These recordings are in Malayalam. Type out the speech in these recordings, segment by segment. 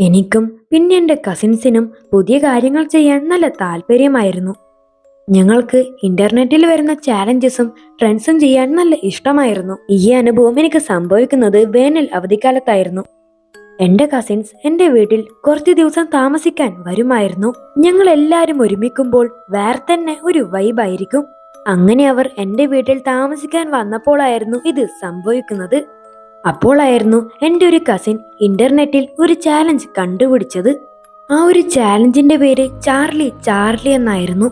എനിക്കും പിന്നെ എന്റെ കസിൻസിനും പുതിയ കാര്യങ്ങൾ ചെയ്യാൻ നല്ല താല്പര്യമായിരുന്നു. ഞങ്ങൾക്ക് ഇന്റർനെറ്റിൽ വരുന്ന ചാലഞ്ചസും ട്രെൻഡ്സും ചെയ്യാൻ നല്ല ഇഷ്ടമായിരുന്നു. ഈ അനുഭവം എനിക്ക് സംഭവിക്കുന്നത് വേനൽ അവധിക്കാലത്തായിരുന്നു. എന്റെ കസിൻസ് എന്റെ വീട്ടിൽ കുറച്ച് ദിവസം താമസിക്കാൻ വരുമായിരുന്നു. ഞങ്ങൾ എല്ലാവരും ഒരുമിക്കുമ്പോൾ വേറെ തന്നെ ഒരു വൈബായിരിക്കും. അങ്ങനെ അവർ എന്റെ വീട്ടിൽ താമസിക്കാൻ വന്നപ്പോഴായിരുന്നു ഇത് സംഭവിക്കുന്നത്. അപ്പോളായിരുന്നു എന്റെ ഒരു കസിൻ ഇന്റർനെറ്റിൽ ഒരു ചാലഞ്ച് കണ്ടുപിടിച്ചത്. ആ ഒരു ചാലഞ്ചിന്റെ പേര് ചാർലി ചാർലി എന്നായിരുന്നു.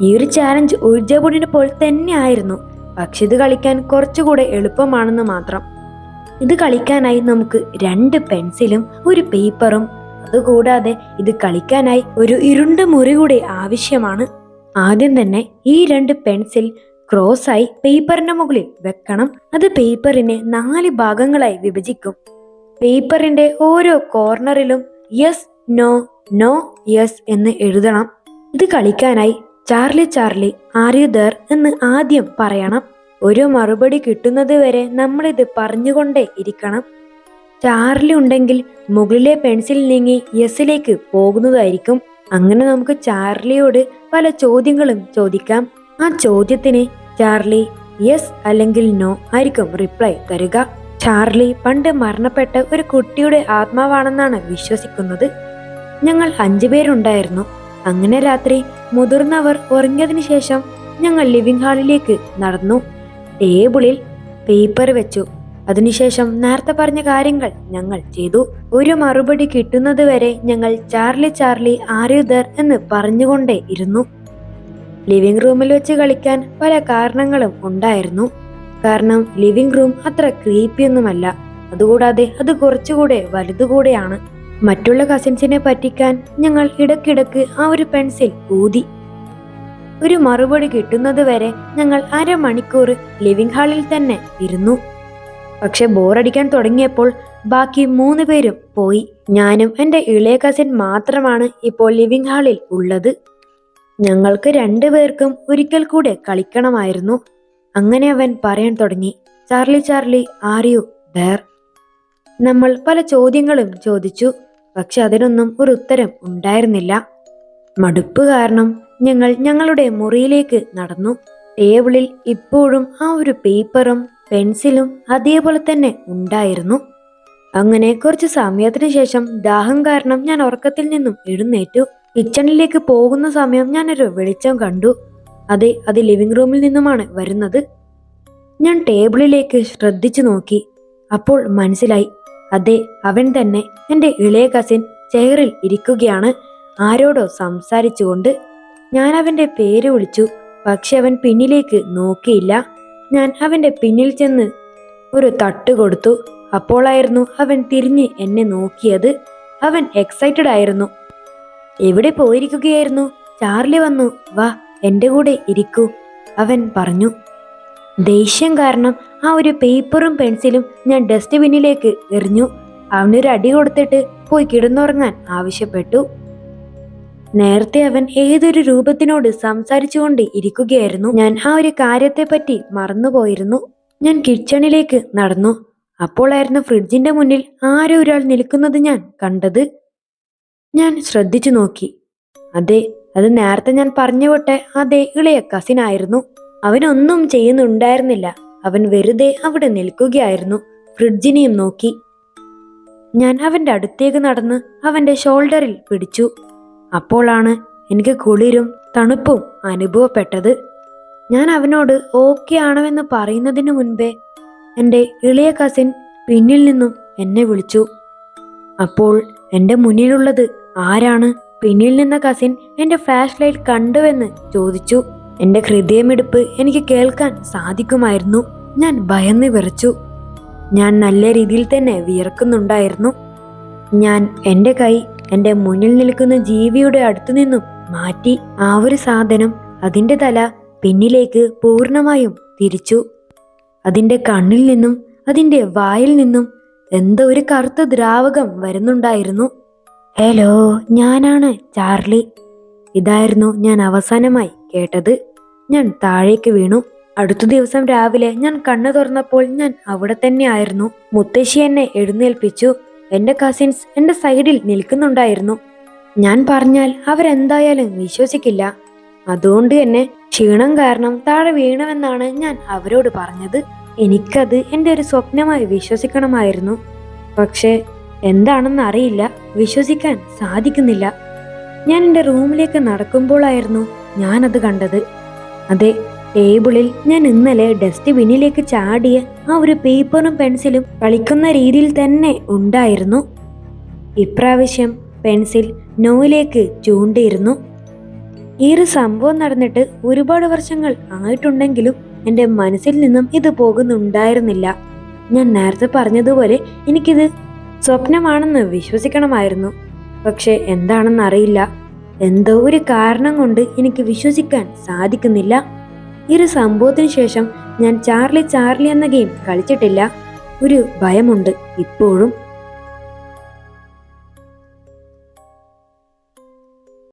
ഈ ഒരു ചാലഞ്ച് ഊർജബുഡിനെ പോലെ തന്നെ ആയിരുന്നു. പക്ഷെ ഇത് കളിക്കാൻ കുറച്ചുകൂടെ എളുപ്പമാണെന്ന് മാത്രം. ഇത് കളിക്കാനായി നമുക്ക് രണ്ട് പെൻസിലും ഒരു പേപ്പറും അതുകൂടാതെ ഇത് കളിക്കാനായി ഒരു ഇരുണ്ട മുറി കൂടെ ആവശ്യമാണ്. ആദ്യം തന്നെ ഈ രണ്ട് പെൻസിൽ ക്രോസ് ആയി പേപ്പറിന്റെ മുകളിൽ വെക്കണം. അത് പേപ്പറിനെ നാല് ഭാഗങ്ങളായി വിഭജിക്കും. പേപ്പറിന്റെ ഓരോ കോർണറിലും യെസ് നോ നോ യെസ് എന്ന് എഴുതണം. ഇത് കളിക്കാനായി Charlie Charlie are you there എന്ന് ആദ്യം പറയണം. ഒരു മറുപടി കിട്ടുന്നത് വരെ നമ്മളിത് പറഞ്ഞുകൊണ്ടേ ഇരിക്കണം. ചാർലി ഉണ്ടെങ്കിൽ മുകളിലെ പെൻസിൽ നീങ്ങി യെസിലേക്ക് പോകുന്നതായിരിക്കും. അങ്ങനെ നമുക്ക് ചാർലിയോട് പല ചോദ്യങ്ങളും ചോദിക്കാം. ആ ചോദ്യത്തിന് ചാർലി യെസ് അല്ലെങ്കിൽ നോ ആയിരിക്കും റിപ്ലൈ തരിക. ചാർലി പണ്ട് മരണപ്പെട്ട ഒരു കുട്ടിയുടെ ആത്മാവാണെന്നാണ് വിശ്വസിക്കുന്നത്. ഞങ്ങൾ അഞ്ചുപേരുണ്ടായിരുന്നു അങ്ങനെ രാത്രി മുതിർന്നവർ ഉറങ്ങിയതിനു ശേഷം ഞങ്ങൾ ലിവിംഗ് ഹാളിലേക്ക് നടന്നു. ടേബിളിൽ പേപ്പർ വെച്ചു. അതിനുശേഷം നേരത്തെ പറഞ്ഞ കാര്യങ്ങൾ ഞങ്ങൾ ചെയ്തു. ഒരു മറുപടി കിട്ടുന്നത് വരെ ഞങ്ങൾ ചാർലി ചാർലി ആര്യുദർ എന്ന് പറഞ്ഞുകൊണ്ടേ ഇരുന്നു. ലിവിംഗ് റൂമിൽ വെച്ച് കളിക്കാൻ പല കാരണങ്ങളും ഉണ്ടായിരുന്നു. കാരണം ലിവിംഗ് റൂം അത്ര ക്രീപ്പിയൊന്നുമല്ല അതുകൂടാതെ അത് കുറച്ചുകൂടെ വലുതുകൂടെയാണ്. മറ്റുള്ള കസിൻസിനെ പറ്റിക്കാൻ ഞങ്ങൾ ഇടക്കിടക്ക് ആ ഒരു പെൻസിൽ ഊതി. ഒരു മറുപടി കിട്ടുന്നത് വരെ ഞങ്ങൾ അരമണിക്കൂർ ലിവിംഗ് ഹാളിൽ തന്നെ ഇരുന്നു. പക്ഷെ ബോറടിക്കാൻ തുടങ്ങിയപ്പോൾ ബാക്കി മൂന്ന് പേരും പോയി. ഞാനും എന്റെ ഇളയ കസിൻ മാത്രമാണ് ഇപ്പോൾ ലിവിംഗ് ഹാളിൽ ഉള്ളത്. ഞങ്ങൾക്ക് രണ്ടുപേർക്കും ഒരിക്കൽ കൂടെ കളിക്കണമായിരുന്നു. അങ്ങനെ അവൻ പറയാൻ തുടങ്ങി. Charlie Charlie are you there? നമ്മൾ പല ചോദ്യങ്ങളും ചോദിച്ചു. പക്ഷെ അതിനൊന്നും ഒരു ഉത്തരം ഉണ്ടായിരുന്നില്ല. മടുപ്പ് കാരണം ഞങ്ങൾ ഞങ്ങളുടെ മുറിയിലേക്ക് നടന്നു. ടേബിളിൽ ഇപ്പോഴും ആ ഒരു പേപ്പറും പെൻസിലും അതേപോലെ തന്നെ ഉണ്ടായിരുന്നു. അങ്ങനെ കുറച്ച് സമയത്തിന് ശേഷം ദാഹം കാരണം ഞാൻ ഉറക്കത്തിൽ നിന്നും എഴുന്നേറ്റു. കിച്ചണിലേക്ക് പോകുന്ന സമയം ഞാനൊരു വെളിച്ചം കണ്ടു. അതെ അത് ലിവിംഗ് റൂമിൽ നിന്നുമാണ് വരുന്നത്. ഞാൻ ടേബിളിലേക്ക് ശ്രദ്ധിച്ചു നോക്കി. അപ്പോൾ മനസ്സിലായി. അതെ അവൻ തന്നെ എന്റെ ഇളയ കസിൻ ചെയറിൽ ഇരിക്കുകയാണ്. ആരോടോ സംസാരിച്ചുകൊണ്ട് ഞാൻ അവന്റെ പേര് വിളിച്ചു. പക്ഷെ അവൻ പിന്നിലേക്ക് നോക്കിയില്ല. ഞാൻ അവന്റെ പിന്നിൽ ചെന്ന് ഒരു തട്ട് കൊടുത്തു. അപ്പോളായിരുന്നു അവൻ തിരിഞ്ഞ് എന്നെ നോക്കിയത്. അവൻ എക്സൈറ്റഡ് ആയിരുന്നു. എവിടെ പോയിരിക്കുകയായിരുന്നു? ചാർലി വന്നു. വാ എന്റെ കൂടെ ഇരിക്കൂ അവൻ പറഞ്ഞു. ദേഷ്യം കാരണം ആ ഒരു പേപ്പറും പെൻസിലും ഞാൻ ഡസ്റ്റ്ബിന്നിലേക്ക് എറിഞ്ഞു. അവനൊരു അടി കൊടുത്തിട്ട് പോയി കിടന്നുറങ്ങാൻ ആവശ്യപ്പെട്ടു. നേരത്തെ അവൻ ഏതൊരു രൂപത്തിനോട് സംസാരിച്ചുകൊണ്ട് ഇരിക്കുകയായിരുന്നു. ഞാൻ ആ ഒരു കാര്യത്തെപ്പറ്റി മറന്നുപോയിരുന്നു. ഞാൻ കിച്ചണിലേക്ക് നടന്നു. അപ്പോളായിരുന്നു ഫ്രിഡ്ജിന്റെ മുന്നിൽ ആരോ ഒരാൾ നിൽക്കുന്നത് ഞാൻ കണ്ടത്. ഞാൻ ശ്രദ്ധിച്ചു നോക്കി. അതെ അത് നേരത്തെ ഞാൻ പറഞ്ഞു വിട്ടെ അതെ ഇളയ കസിനായിരുന്നു. അവനൊന്നും ചെയ്യുന്നുണ്ടായിരുന്നില്ല. അവൻ വെറുതെ അവിടെ നിൽക്കുകയായിരുന്നു. ഫ്രിഡ്ജിനെയും നോക്കി. ഞാൻ അവന്റെ അടുത്തേക്ക് നടന്ന് അവന്റെ ഷോൾഡറിൽ പിടിച്ചു. അപ്പോളാണ് എനിക്ക് കുളിരും തണുപ്പും അനുഭവപ്പെട്ടത്. ഞാൻ അവനോട് ഓക്കെ എന്ന് പറയുന്നതിന് മുൻപേ എന്റെ ഇളയ കസിൻ പിന്നിൽ നിന്നും എന്നെ വിളിച്ചു. അപ്പോൾ എന്റെ മുന്നിലുള്ളത് ആരാണ് പിന്നിൽ നിന്ന കസിൻ എന്റെ ഫ്ലാഷ് ലൈറ്റ് കണ്ടുവെന്ന് ചോദിച്ചു. എന്റെ ഹൃദയമിടിപ്പ് എനിക്ക് കേൾക്കാൻ സാധിക്കുമായിരുന്നു. ഞാൻ ഭയന്ന് വിറച്ചു. ഞാൻ നല്ല രീതിയിൽ തന്നെ വിയർക്കുന്നുണ്ടായിരുന്നു. ഞാൻ എന്റെ കൈ എന്റെ മുന്നിൽ നിൽക്കുന്ന ജീവിയുടെ അടുത്തു നിന്നും മാറ്റി ആ ഒരു സാധനം അതിന്റെ തല പിന്നിലേക്ക് പൂർണമായും തിരിച്ചു. അതിന്റെ കണ്ണിൽ നിന്നും അതിന്റെ വായിൽ നിന്നും എന്തോ ഒരു കറുത്ത ദ്രാവകം വരുന്നുണ്ടായിരുന്നു. ഹലോ ഞാനാണ് ചാർലി. ഇതായിരുന്നു ഞാൻ അവസാനമായി കേട്ടത്. ഞാൻ താഴേക്ക് വീണു. അടുത്ത ദിവസം രാവിലെ ഞാൻ കണ്ണു തുറന്നപ്പോൾ ഞാൻ അവിടെ തന്നെ ആയിരുന്നു മുത്തശ്ശി എന്നെ എഴുന്നേൽപ്പിച്ചു. എന്റെ കസിൻസ് എന്റെ സൈഡിൽ നിൽക്കുന്നുണ്ടായിരുന്നു. ഞാൻ പറഞ്ഞാൽ അവരെന്തായാലും വിശ്വസിക്കില്ല. അതുകൊണ്ട് തന്നെ ക്ഷീണം കാരണം താഴെ വീണമെന്നാണ് ഞാൻ അവരോട് പറഞ്ഞത്. എനിക്കത് എന്റെ ഒരു സ്വപ്നമായി വിശ്വസിക്കണമായിരുന്നു. പക്ഷേ എന്താണെന്ന് അറിയില്ല. വിശ്വസിക്കാൻ സാധിക്കുന്നില്ല. ഞാൻ എന്റെ റൂമിലേക്ക് നടക്കുമ്പോഴായിരുന്നു ഞാനത് കണ്ടത്. അതെ ടേബിളിൽ ഞാൻ ഇന്നലെ ഡസ്റ്റ് ബിന്നിലേക്ക് ചാടിയ ആ ഒരു പേപ്പറും പെൻസിലും കളിക്കുന്ന രീതിയിൽ തന്നെ ഉണ്ടായിരുന്നു. ഇപ്രാവശ്യം പെൻസിൽ നോയിലേക്ക് ചൂണ്ടിയിരുന്നു. ഈ ഒരു സംഭവം നടന്നിട്ട് ഒരുപാട് വർഷങ്ങൾ ആയിട്ടുണ്ടെങ്കിലും എന്റെ മനസ്സിൽ നിന്നും ഇത് പോകുന്നുണ്ടായിരുന്നില്ല. ഞാൻ നേരത്തെ പറഞ്ഞതുപോലെ എനിക്കിത് സ്വപ്നമാണെന്ന് വിശ്വസിക്കണമായിരുന്നു. പക്ഷേ എന്താണെന്ന് അറിയില്ല. എന്തോ ഒരു കാരണം കൊണ്ട് എനിക്ക് വിശ്വസിക്കാൻ സാധിക്കുന്നില്ല. ഈ ഒരു സംഭവത്തിന് ശേഷം ഞാൻ ചാർലി ചാർലി എന്ന ഗെയിം കളിച്ചിട്ടില്ല. ഒരു ഭയമുണ്ട് ഇപ്പോഴും.